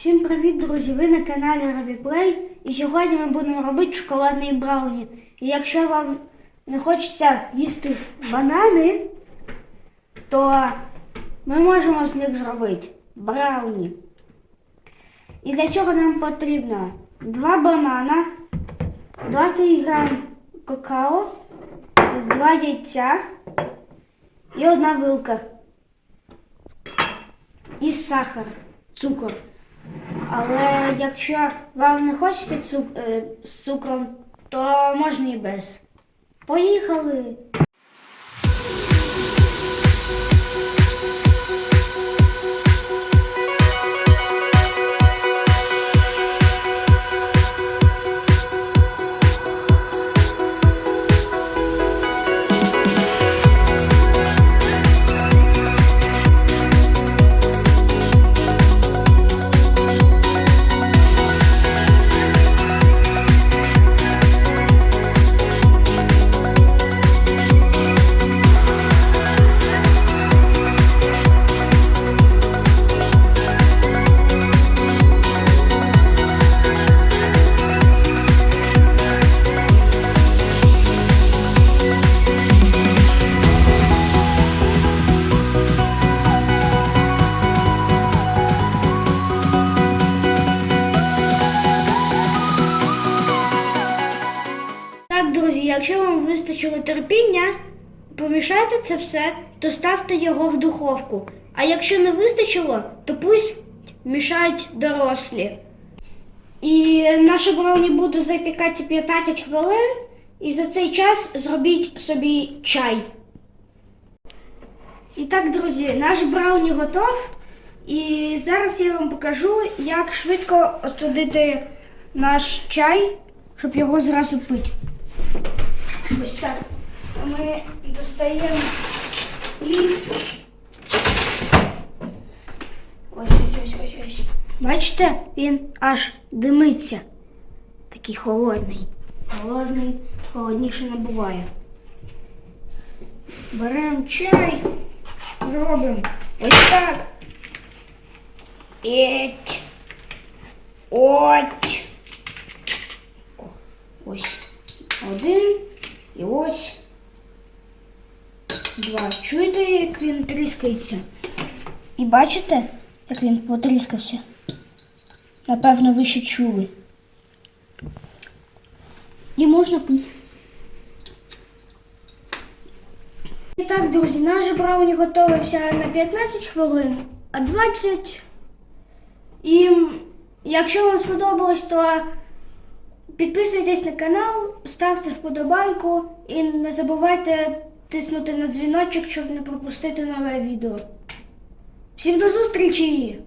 Всім привіт, друзі! Ви на каналі RobiPlay і сьогодні ми будемо робити шоколадний брауні. І якщо вам не хочеться їсти банани, то ми можемо з них зробити брауні. І для цього нам потрібно 2 банана, 20 грам какао, 2 яйця і одна вилка. І сахар, цукор. Але якщо вам не хочеться цук- е, з цукром, то можна і без. Поїхали! Вистачило терпіння, помішайте це все, то ставте його в духовку. А якщо не вистачило, то пусть мішають дорослі. І наше брауні буде запікатися 15 хвилин, і за цей час зробіть собі чай. І так, друзі, наш брауні готов. І зараз я вам покажу, як швидко остудити наш чай, щоб його зразу пити. Ось так. Ми достаємо і. Ось ось ось ось ось. Бачите, він аж димиться. Такий холодний. Холодний, холодніше не буває. Беремо чай, робимо ось так. Еть. От. Ось. Один. І ось. Два. Чуєте, як він тріскається? І бачите, як він потріскався? Напевно, ви ще чули. І можна пити. І так, друзі, наш брауні готовився на 15 хвилин, а 20. І якщо вам сподобалось, то підписуйтесь на канал, ставте вподобайку і не забувайте тиснути на дзвіночок, щоб не пропустити нове відео. Всім до зустрічі!